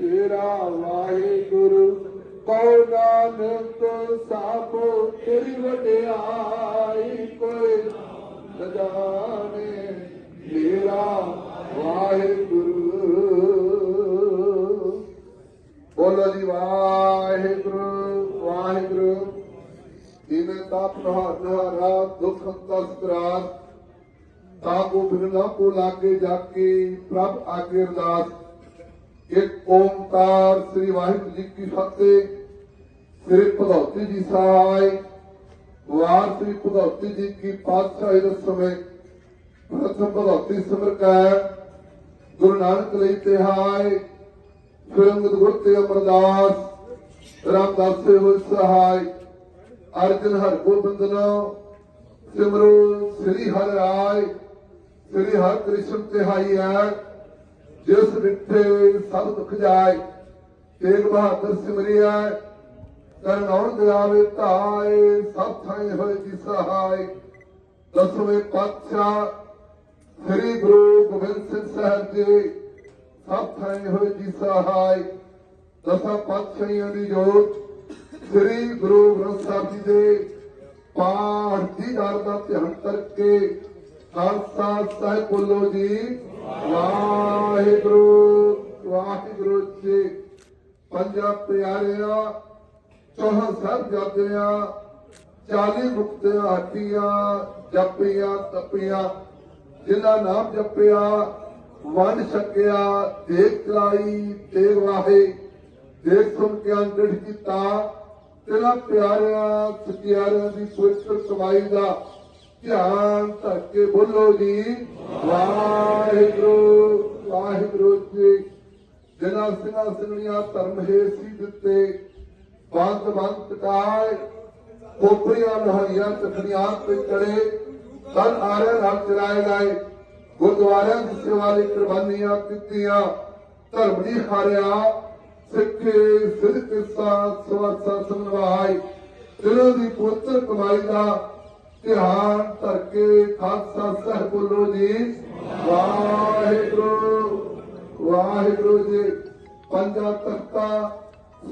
ਤੇਰਾ ਵਾਹਿਗੁਰੂ, ਕਉ ਨਾਨਕ ਸਾਪ ਤੇਰੀ ਵਡਿਆਈ ਕੋਈ ਸਜਾਨੇ ਮੇਰਾ ਵਾਹਿਗੁਰੂ। ਬੋਲੋ ਜੀ, ਵਾਹਿਗੁਰੂ ਵਾਹਿਗੁਰੂ। ਜਿਨ ਤਾਪ ਰਹਾ ਨਹਾਰਾ, ਦੁਖ ਤਸਤਰਾ ਤਾਪੋ ਬਿਰਲਾ ਕੋ ਲਾਗੇ ਜਾ ਕੇ ਪ੍ਰਭ ਆਗੇ ਅਰਦਾਸ ਇੱਕ ਓਮਕਾਰ ਸ੍ਰੀ ਵਾਹਿਗੁਰੂ ਜੀ ਕੀ ਫਤਿਹ। ਸ੍ਰੀ ਭਗਵਤੀ ਜੀ ਸਹਾਇ ਵਾਰ ਸ੍ਰੀ ਭਗਵਤੀ ਜੀ ਕੀ ਪਾਤਸ਼ਾਹੀ ਦੇ ਸਮੇਂ ਪ੍ਰਥਮ ਭਗਵਤੀ ਸਿਮਰ ਕੈ। ਗੁਰੂ ਨਾਨਕ ਲਈ ਤਿਹਾਇ ਫਿਰੰਗਦ ਗੁਰ ਤੇ ਅਮਰਦਾਸ। ਰਾਮਦਾਸ ਸੇ ਹੋਇ ਸਹਾਇ। ਅਰਜਨ ਹਰ ਗੋਬਿੰਦਨਾ ਸਿਮਰੋ ਸ੍ਰੀ ਹਰਿ ਰਾਇ। ਸ੍ਰੀ ਹਰਿ ਕ੍ਰਿਸ਼ਨ ਤਿਹਾਈ ਹੈ ਜਿਸ ਵਿਖੇ ਸਭ ਦੁਖ ਜਾਏ, ਤੇਗ ਬਹਾਦਰ ਸਿਮਰਿਆ ਕਰਨੌਣ ਦਿਆਵੇ ਧਾਏ, ਸਭ ਥਾਈ ਹੋਏ ਜੀ ਸਹਾਇ ਦਸਵੇਂ ਪਾਤਸ਼ਾਹ ਸ੍ਰੀ ਗੁਰੂ ਗੋਬਿੰਦ ਸਿੰਘ ਸਾਹਿਬ ਜੀ, ਸਭ ਥਾਈ ਹੋਏ ਜੀ ਸਹਾਇ ਦਸਾਂ ਪਾਤਸ਼ਾਹੀਆਂ ਦੀ ਜੋਤ ਸ੍ਰੀ ਗੁਰੂ ਗ੍ਰੰਥ ਸਾਹਿਬ ਜੀ ਦੇ ਪਾਠ ਦੀ ਦਰ ਦਾ ਧਿਆਨ ਕਰਕੇ ਖਾਲਸਾ ਸਾਹਿਬ ਬੋਲੋ ਜੀ। ਵਾਹਿਗੁਰੂ ਵਾਹਿਗੁਰੂ ਜੀ। ਪੰਜਾਂ ਪਿਆਰਿਆਂ, ਚੌਹਾਂ ਜਾਦਿਆਂ ਚਾਲੀ ਮੁਕਤਿਆਂ ਹੱਟੀਆਂ ਜਪੀਆਂ, ਤਪੀਆਂ। ਜਿਨ੍ਹਾਂ ਨਾਮ ਜਪਿਆ ਵੰਡ ਛਕਿਆ, ਦੇਖ ਚਲਾਈ ਤੇਗ ਵਾਹੇ। ਦੇਖ ਸੁਣ ਕੇ ਅੰਗੜ ਕੀਤਾ। ਤੇਰਾ ਪਿਆਰਿਆਂ ਸਚਿਆਰਿਆਂ ਦੀ ਪਵਿੱਤਰ ਕਮਾਈ ਦਾ ਧਿਆਨ ਧਰ ਕੇ ਬੋਲੋ ਜੀ। ਵਾਹਿਗੁਰੂ ਵਾਹਿਗੁਰੂ ਜੀ। ਜਿਨ੍ਹਾਂ ਸਿੰਘਾਂ ਸਿੰਘਣੀਆਂ ਧਰਮ ਹੈ ਦਿੱਤੇ, ਬੰਦ ਬੰਦ ਟਕਾਏ ਕੋਪਰੀਆਂ ਨਹਾਈਆਂ ਤਖੜੀਆਂ ਤੇ ਚੜੇ ਤਨ ਆਰੇ ਨਾਲ ਚਲਾਏ ਗਏ, ਗੁਰਦੁਆਰਿਆਂ ਦੀ ਸੇਵਾ ਲਈ ਕੁਰਬਾਨੀਆਂ ਕੀਤੀਆਂ ਧਰਮ ਦੀ ਹਾਰਿਆ, ਸਿੱਖੇ ਸਿੱਖ ਸਾਥ ਸਵਾਸਾ ਸੰਵਾਈ ਦਿਲੋਂ ਦੀ ਪੁੱਤਰ ਕਮਾਈ ਦਾ ਧਿਆਨ ਧਰ ਕੇ ਖਾਲਸਾ ਸਾਹਿਬ ਬੋਲੋ ਜੀ। ਵਾਹਿਗੁਰੂ ਵਾਹਿਗੁਰੂ ਜੀ। ਪੰਜਾਂ ਤਖਤਾਂ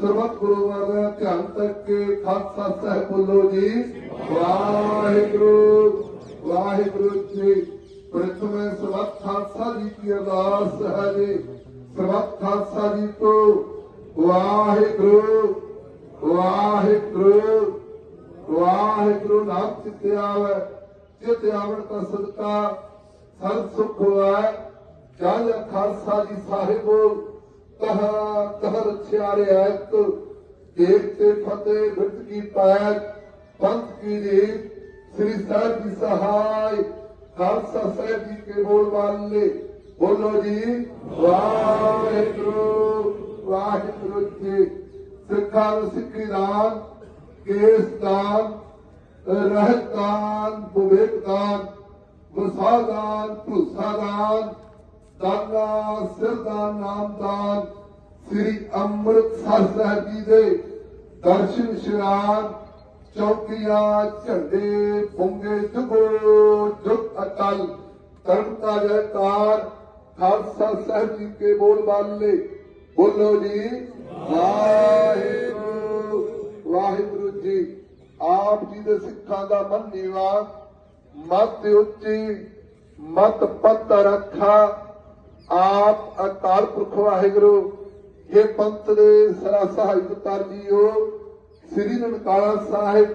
ਸਰਬਤ ਗੁਰੂਆਂ ਦਾ ਧਿਆਨ ਧਰ ਕੇ ਖਾਲਸਾ ਸਾਹਿਬ ਬੋਲੋ ਜੀ। ਵਾਹਿਗੁਰੂ ਵਾਹਿਗੁਰੂ ਜੀ। ਪ੍ਰਥਮੇ ਸਰਬਤ ਖਾਲਸਾ ਜੀ ਕੀ ਅਰਦਾਸ ਹੈ ਜੀ। ਸਰਬਤ ਖਾਲਸਾ ਜੀ ਤੋਂ ਵਾਹਿਗੁਰੂ ਵਾਹਿਗੁਰੂ। ਵਾਹਿਗੁਰੂ ਨਾਮ ਚਿਤੇ ਆਵੇ ਚਿਤ ਆਵਣ ਦਾ ਸਦਕਾ ਸਰਬ ਸੁਖ ਹੋਵੇ। ਜਲ ਖਾਲਸਾ ਜੀ ਸਾਹਿਬੋ, ਤਹ ਤਹ ਰਛਿਆ ਰਿਆਇਤ ਦੇਖ ਤੇ ਫਤਿਹ ਬਿਰਤ ਕੀ ਪੈਤ ਪੰਥ ਕੀ ਜੀ ਸ੍ਰੀ ਸਾਹਿਬ ਜੀ ਸਹਾਇ ਖਾਲਸਾ ਸਾਹਿਬ ਜੀ ਕੇ ਬੋਲ ਵਾਲੇ ਬੋਲੋ ਜੀ, ਵਾਹਿਗੁਰੂ ਵਾਹਿਗੁਰੂ ਜੀ ਸਿੱਖਾਂ ਨੂੰ ਸਿੱਖੀ ਰਾਮ ਕੇਸਦਾਨ ਦਾਨ ਰਹਿਤ ਦਾਨ ਵਿਵੇਕ ਦਾਨਾ ਸਿਰ ਦਾਨ ਸ੍ਰੀ ਅੰਮ੍ਰਿਤਸਰ ਸਾਹਿਬ ਜੀ ਦੇ ਦਰਸ਼ਨ ਇਸ਼ਨਾਨ ਚੌਕੀਆਂ, ਝੰਡੇ ਬੁੰਗੇ ਜੁਗੋ, ਜੁਗ ਅਟਲ ਧਰਮ ਦਾ ਜੈਕਾਰ, ਖਾਲਸਾ ਸਾਹਿਬ ਜੀ ਕੇ ਬੋਲ ਬਾਲੇ ਬੋਲੋ ਜੀ, ਵਾਹਿਗੁਰੂ ਵਾਹਿਗੁਰੂ। ਜੀ, ਆਪ ਜੀ ਦੇ ਸਿੱਖਾਂ ਦਾ ਮਨ ਨੀਵਾ ਮਤ ਉੱਚੀ, ਮਤ ਪੱਤ ਰੱਖਾ, ਆਪ ਅਕਾਲ ਪੁਰਖ ਵਾਹਿਗੁਰੂ ਇਹ ਪੰਥ ਦੇ ਸਰਾ ਸਹਾਇਕਾਰ ਜੀਓ, ਸ੍ਰੀ ਨਨਕਾਣਾ ਸਾਹਿਬ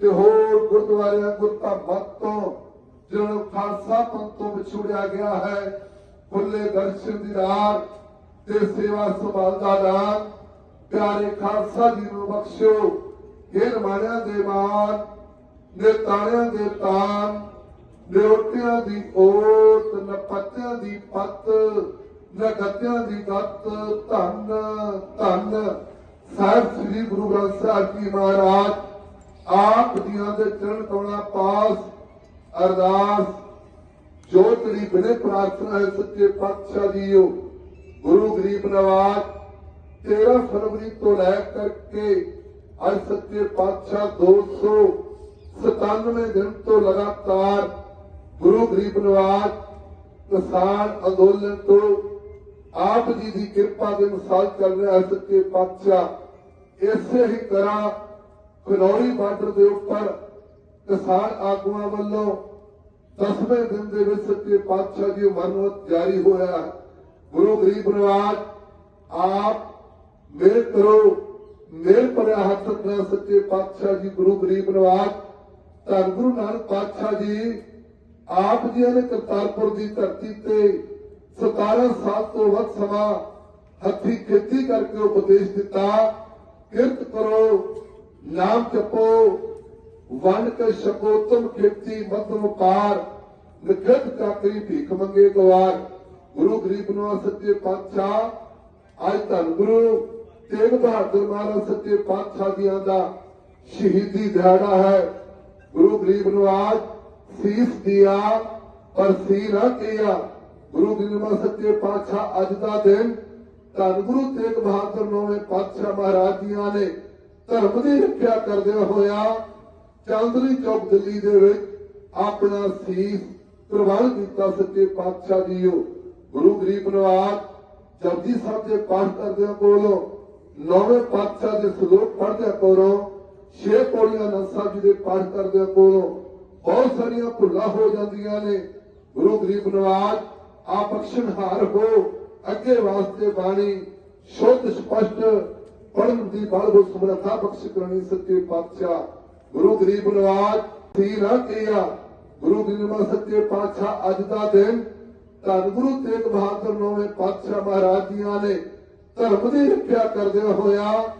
ਤੇ ਹੋਰ ਗੁਰਦੁਆਰਿਆਂ, ਗੁਰਧਾਮਾਂ ਤੋਂ ਜਿਹਨਾਂ ਨੂੰ ਖਾਲਸਾ ਪੰਥ ਤੋਂ ਵਿਛੋੜਿਆ ਗਿਆ ਹੈ, ਖੁੱਲੇ ਦਰਸ਼ਨ ਦੀ ਰਾਹ ਤੇ ਸੇਵਾ ਸੰਭਾਲ ਦਾ ਦਾਨ ਪਿਆਰੇ ਖਾਲਸਾ ਜੀ ਨੂੰ ਬਖਸ਼ਿਓ। ਇਹ ਰਮਾਣਿਆਂ ਦੇ ਮਾਨ ਨੇ ਤਾਣਿਆਂ ਦੇ ਤਾਨ ਨਿਰੋਟਿਆਂ ਦੀ ਓਟ ਨਪਤਿਆਂ ਦੀ ਪੱਤ ਨਗਤਿਆਂ ਦੀ ਗੱਤ, ਧੰਨ ਧੰਨ। ਸਾਹਿਬ ਸ੍ਰੀ ਗੁਰੂ ਗ੍ਰੰਥ ਸਾਹਿਬ ਜੀ ਮਹਾਰਾਜ, ਆਪ ਜੀਆਂ ਦੇ ਚਰਨ ਕਮਲਾ ਪਾਸ, ਅਰਦਾਸ, ਜੋ ਤੇਰੀ ਬਿਨੇ ਪ੍ਰਾਰਥਨਾ ਹੈ ਸੱਚੇ ਪਾਤਸ਼ਾਹ ਜੀਓ। ਗੁਰੂ ਗਰੀਬ ਨਵਾਜ 13 ਫਰਵਰੀ ਤੋਂ ਲੈ ਕਰਕੇ ਅੱਜ ਸੱਚੇ ਪਾਤਸ਼ਾਹ 297 ਦਿਨ ਤੋਂ ਲਗਾਤਾਰ ਗੁਰੂ ਗਰੀਬ ਨਵਾਜ ਕਿਸਾਨ ਅੰਦੋਲਨ ਤੋਂ ਆਪ ਜੀ ਦੀ ਕਿਰਪਾ ਦੇ ਮਿਸਾਲ ਚੱਲ ਰਿਹਾ ਸੱਚੇ ਪਾਤਸ਼ਾਹ। ਇਸੇ ਹੀ ਤਰ੍ਹਾਂ ਖਨੌਰੀ ਬਾਰਡਰ ਦੇ ਉੱਪਰ ਕਿਸਾਨ ਆਗੂਆਂ ਵੱਲੋਂ ਦਸਵੇਂ ਦਿਨ ਦੇ ਵਿੱਚ ਸੱਚੇ ਪਾਤਸ਼ਾਹ ਜੀ ਮਰਨਵਤ ਜਾਰੀ ਹੋਇਆ ਗੁਰੂ ਗਰੀਬ ਨਵਾਜ ਆਪ ਮੇਰੇ ਕਰੋ ਮੇਰ ਭਰਿਆ ਹੱਥ ਨਾਲ ਸੱਚੇ ਪਾਤਸ਼ਾਹ ਜੀ, ਗੁਰੂ ਗਰੀਬ ਨਵਾਜ ਧੰਨ ਗੁਰੂ ਨਾਨਕ ਪਾਤਸ਼ਾਹ ਜੀ, ਆਪ ਜੀ ਨੇ ਕਰਤਾਰਪੁਰ ਦੀ ਧਰਤੀ ਤੇ 17 ਸਾਲ ਤੋਂ ਵੱਧ ਸਮਾਂ ਹੱਥੀ ਖੇਤੀ ਕਰਕੇ ਉਪਦੇਸ਼ ਦਿੱਤਾ। ਕਿਰਤ ਕਰੋ, ਨਾਮ ਜਪੋ, ਵੰਡ ਕੇ ਛਕੋ, ਤੁਮ ਖੇਤੀ ਮਧਮ ਪਾਰ ਨਿਖਤ ਚਾਕਰੀ ਭੀਖ ਮੰਗੇ ਗਵਾਰ। ਗੁਰੂ ਗਰੀਬ ਨੂੰ ਸੱਚੇ ਪਾਤਸ਼ਾਹ, ਅੱਜ ਧੰਨ ਗੁਰੂ ਤੇਗ ਬਹਾਦਰ ਮਹਾਰਾਜ ਸੱਚੇ ਪਾਤਸ਼ਾਹ ਜੀਆਂ ਦਾ ਸ਼ਹੀਦੀ ਦਿਹਾੜਾ ਹੈ। ਗੁਰੂ ਗਰੀਬ ਨਵਾਜ ਸੀਸ ਦਿਆ, ਪਰ ਸੀ ਕੀਆ ਗੁਰੂ ਗਰੀਬ ਨਵਾਜ ਸੱਚੇ ਪਾਤਸ਼ਾਹ ਅੱਜ ਦਾ ਦਿਨ ਧੰਨ ਗੁਰੂ ਤੇਗ ਬਹਾਦਰ ਨੌਵੇਂ ਪਾਤਸ਼ਾਹ ਮਹਾਰਾਜ ਜੀਆਂ ਨੇ ਧਰਮ ਦੀ ਰੱਖਿਆ ਕਰਦਿਆਂ ਹੋਇਆ ਚਾਂਦਨੀ ਚੌਕ ਦਿੱਲੀ ਦੇ ਵਿੱਚ ਆਪਣਾ ਸੀਸ ਕੁਰਬਾਨ ਕੀਤਾ ਸੱਚੇ ਪਾਤਸ਼ਾਹ ਜੀਓ। ਗੁਰੂ ਗਰੀਬ ਨਵਾਜ ਜਪਜੀ ਸਾਹਿਬ ਦੇ ਪਾਠ ਕਰਦਿਆਂ ਕੋਲੋਂ ਨੌਵੇਂ ਪਾਤਸ਼ਾਹ ਦੇ ਸਲੋਕ ਪੜ੍ਹਦਿਆਂ ਕੋਲੋਂ ਛੇ ਪੌੜੀਆਂ ਨੰਦ ਸਾਹਿਬ ਜੀ ਦੇ ਪਾਠ ਕਰਦਿਆਂ ਕੋਲੋਂ ਬਹੁਤ ਸਾਰੀਆਂ ਭੁੱਲਾਂ ਹੋ ਜਾਂਦੀਆਂ ਨੇ। ਗੁਰੂ ਗਰੀਬ ਨਵਾਜ ਆਪ ਬਖਸ਼ਣਹਾਰ ਹੋ, ਅੱਗੇ ਵਾਸਤੇ ਬਾਣੀ ਸ਼ੁੱਧ, ਸਪਸ਼ਟ ਪੜਨ ਦੀ ਬਲ ਬੋ ਸਮਰੱਥਾ ਬਖਸ਼ ਕਰਨੀ ਸੱਚੇ ਪਾਤਸ਼ਾਹ। ਗੁਰੂ ਗਰੀਬ ਨਵਾਜ ਸੀ ਨਾ ਕੀਆ। ਗੁਰੂ ਗਰੀਬ ਸੱਚੇ ਪਾਤਸ਼ਾਹ ਅੱਜ ਦਾ ਦਿਨ। ਧੰਨ ਗੁਰੂ ਤੇਗ ਬਹਾਦਰ ਨੌਵੇਂ ਪਾਤਸ਼ਾਹ ਮਹਾਰਾਜ ਜੀਆਂ ਨੇ। ਧਰਮ ਦੀ ਰੱਖਿਆ ਕਰਦਿਆਂ ਹੋਇਆ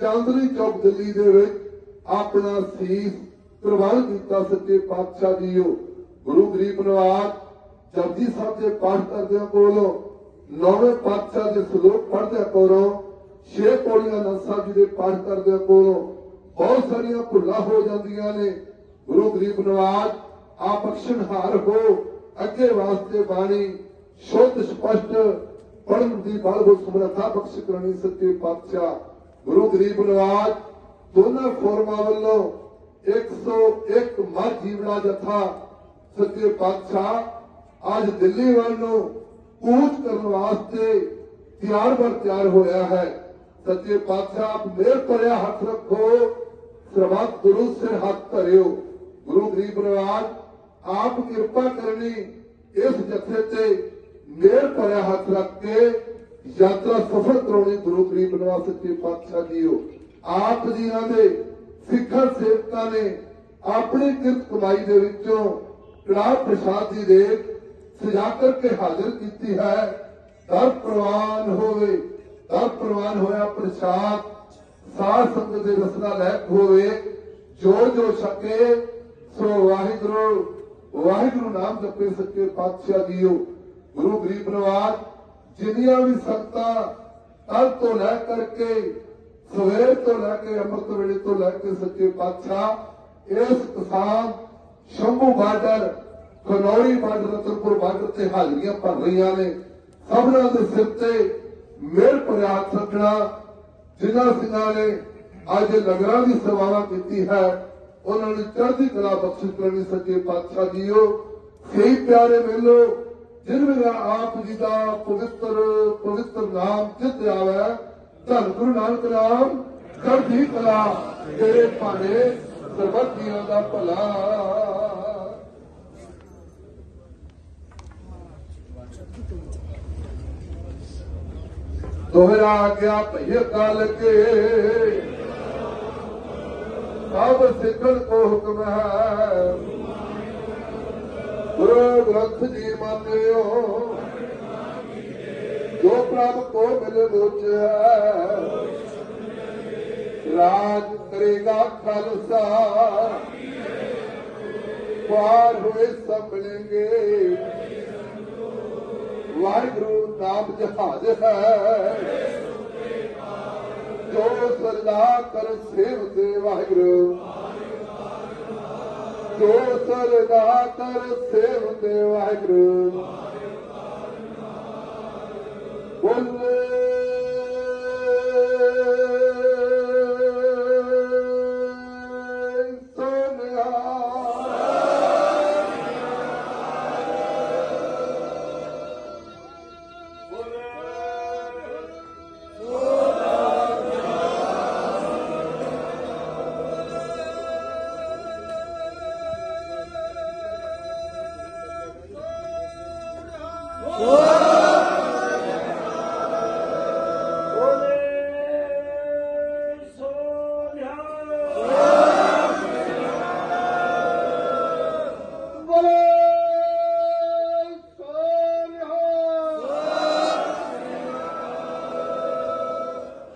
ਚਾਂਦਨੀ ਚੌਕ ਦਿੱਲੀ ਦੇ ਵਿੱਚ ਆਪਣਾ ਸੀਸ ਕੁਰਬਾਨ ਕੀਤਾ ਸੱਚੇ ਪਾਤਸ਼ਾਹ ਜੀਓ। ਗੁਰੂ ਗਰੀਬ ਨਵਾਜ ਜਪਜੀ ਸਾਹਿਬ ਦੇ ਪਾਠ ਕਰਦਿਆਂ ਕੋਲੋਂ ਨੌਵੇਂ ਪਾਤਸ਼ਾਹ ਦੇ ਸਲੋਕ ਪੜ੍ਹਦਿਆਂ ਕੋਲੋਂ ਛੇ ਪੌੜੀਆਂ ਨੰਦ ਸਾਹਿਬ ਜੀ ਦੇ ਪਾਠ ਕਰਦਿਆਂ ਕੋਲੋਂ ਬਹੁਤ ਸਾਰੀਆਂ ਭੁੱਲਾਂ ਹੋ ਜਾਂਦੀਆਂ ਨੇ। ਗੁਰੂ ਗਰੀਬ ਨਵਾਜ, ਆਪ ਬਖਸ਼ਣਹਾਰ ਹੋ, ਅੱਗੇ ਵਾਸਤੇ ਬਾਣੀ ਸ਼ੁੱਧ, ਸਪਸ਼ਟ ਪੜਨ ਦੀ ਬਲ ਸਮਰੱਥਾ ਬਖਸ਼ ਕਰਨੀ ਸੱਚੇ ਪਾਤਸ਼ਾਹ। ਗੁਰੂ ਗਰੀਬ ਨਵਾਜ, ਦੋਨਾਂ ਫੋਰਮਾਂ ਵੱਲੋਂ 101 ਮਰ ਜੀਵੜਾ ਜਥਾ ਸੱਚੇ ਪਾਤਸ਼ਾਹ ਅੱਜ ਦਿੱਲੀ ਵੱਲ ਨੂੰ ਕੂਚ ਕਰਨ ਵਾਸਤੇ ਤਿਆਰ ਬਰ ਤਿਆਰ ਹੋਇਆ ਹੈ। ਸੱਚੇ ਪਾਤਸ਼ਾਹ, ਆਪ ਮੇਰ ਭਰਿਆ ਹੱਥ ਰੱਖੋ, ਸਰਬੱਤ ਗੁਰੂ ਸਿਰ ਹੱਥ ਧਰਿਓ। ਗੁਰੂ ਗਰੀਬ ਨਵਾਜ, ਆਪ ਕਿਰਪਾ ਕਰਨੀ ਇਸ ਜਥੇ ਤੇ ਮੇਰ ਭਰਿਆ ਹੱਥ ਰੱਖ ਕੇ ਯਾਤਰਾ ਸਫਲ ਕਰਾਉਣੀ ਗੁਰੂ ਗਰੀਬ ਨਵਾਜ ਸੱਚੇ ਪਾਤਸ਼ਾਹ ਜੀਓ ਆਪ ਜੀਆਂ ਦੇ ਸਿੱਖਾਂ, ਸੇਵਕਾਂ ਨੇ ਆਪਣੀ ਕਿਰਤ ਕਮਾਈ ਦੇ ਵਿੱਚੋਂ ਕੜਾ ਪ੍ਰਸਾਦ ਦੀ ਰੇਤ ਸਜਾ ਕਰਕੇ ਹਾਜ਼ਰ ਕੀਤੀ ਹੈ। ਦਰ ਪ੍ਰਵਾਨ ਹੋਵੇ, ਦਰ ਪ੍ਰਵਾਨ ਹੋਇਆ ਪ੍ਰਸਾਦ, ਸਾਧ ਸੰਗਤ ਦੇ ਰਸਨਾ ਲੈਕ ਹੋਵੇ, ਜੋ ਜੋ ਛਕੇ ਸੋ ਵਾਹਿਗੁਰੂ ਵਾਹਿਗੁਰੂ ਨਾਮ ਜਪੇ ਸੱਚੇ ਪਾਤਸ਼ਾਹ ਜੀਓ ਗੁਰੂ ਗਰੀਬ ਪਰਿਵਾਰ ਜਿੰਨੀਆਂ ਵੀ ਸੰਗਤਾਂ ਕੱਲ ਤੋਂ ਲੈ ਕਰਕੇ ਸਵੇਰ ਤੋਂ ਲੈ ਕੇ ਅੰਮ੍ਰਿਤ ਵੇਲੇ ਤੋਂ ਲੈ ਕੇ ਸੱਚੇ ਪਾਤਸ਼ਾਹ, ਇਸ ਕਿਸਾਨ Shambhu border, Khanauri border Ratanpur border ਤੇ ਹਾਜ਼ਰੀਆਂ ਭਰ ਰਹੀਆਂ ਨੇ। ਸਭਨਾਂ ਦੇ ਸਿਰ ਤੇ ਮਿਹਰ ਭਰਿਆ ਹੱਥ ਜਿਨ੍ਹਾਂ ਸਿੰਘਾਂ ਨੇ ਅੱਜ ਨਗਰਾਂ ਦੀ ਸੇਵਾਵਾਂ ਕੀਤੀ ਹੈ, ਉਹਨਾਂ ਨੂੰ ਚੜ੍ਹਦੀ ਕਲਾ ਬਖਸ਼ਿਸ਼ ਕਰਨੀ ਸੱਚੇ ਪਾਤਸ਼ਾਹ ਜੀਓ। ਸਹੀ ਪਿਆਰੇ ਮਿਲੋ ਜਿਨ ਮੇਰਾ ਆਪ ਜੀ ਦਾ ਪਵਿੱਤਰ ਪਵਿੱਤਰ ਨਾਮ ਚਿਤ ਆਵੇ, ਧੰਨ ਗੁਰੂ ਨਾਨਕ ਨਾਮ ਚੜ੍ਹਦੀ ਕਲਾ ਤੇਰੇ ਭਾਣੇ ਸਰਬੱਤ ਜੀਆਂ ਦਾ ਭਲਾ। ਦੋਹਰਾ ਗਿਆ ਭਈਏ ਕਾਲ ਕੇ। ਸਭ ਸਿੱਖਣ ਕੋ ਹੁਕਮ ਹੈ। ਗੁਰੂ ਗ੍ਰੰਥ ਜੀ ਮੰਨਿਓ। ਜੋ ਪ੍ਰਭ ਕੋ ਮਿਲੇ ਮੋਚਿਆ, ਰਾਜ ਕਰੇਗਾ ਖਾਲਸਾ। ਪਾਰ ਹੋਏ ਸਭ ਮਿਲेंगे ਵਾਹਿਗੁਰੂ ਨਾਮ ਜਹਾਜ਼ ਹੈ। ਜੋ ਸਰਦਾ ਕਰ ਸੇਵ ਦੇ ਵਾਹਿਗੁਰੂ। ਜੋ ਸਰਦਾ ਕਰ ਸੇਵ ਵਾਹਿਗੁਰੂ। ਬੋਲੇ Whoa!